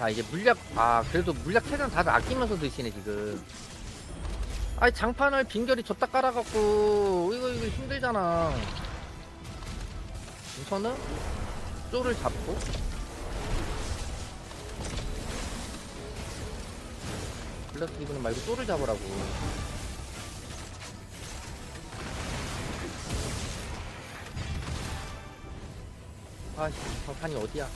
아 이게 물약 아 그래도 물약 최대한 다들 아끼면서 드시네 지금. 아이 장판을 빈결이 줬다 깔아갖고 이거 이거 힘들잖아. 우선은 쪼를 잡고. 블러스 이브는 말고 쪼를 잡으라고. 아씨 장판이 어디야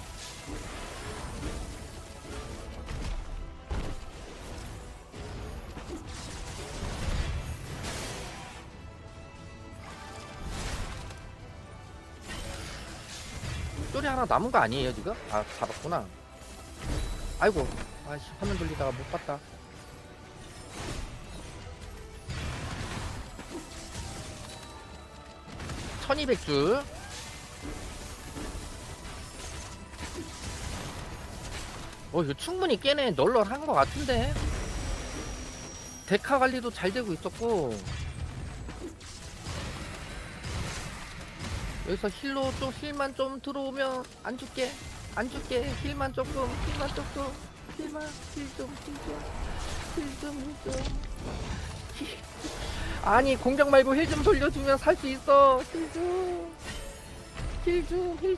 쪼리 하나 남은 거 아니에요 지금? 아 잡았구나 아이고 아씨 화면 돌리다가 못 봤다 천이백 줄 어, 이거 충분히 깨네. 널널한 것 같은데. 데카 관리도 잘 되고 있었고. 여기서 힐로 좀 힐만 좀 들어오면 안 줄게. 안 줄게. 힐만 조금, 힐만 조금. 힐만, 힐 좀, 힐 좀. 힐 좀, 힐 좀. 힐. 아니, 공격 말고 힐 좀 돌려주면 살 수 있어. 힐 좀. 힐 좀, 힐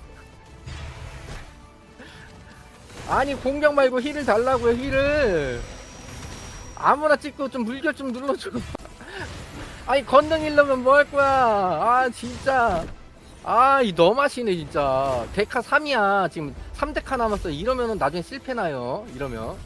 아니 공격 말고 힐을 달라고요 힐을 아무나 찍고 좀 물결 좀 눌러줘 아니 건능 힐러면 뭐 할 거야 아 진짜 아 이 너무하시네 진짜. 데카 3이야. 지금 3데카 남았어. 이러면은 나중에 실패나요? 이러면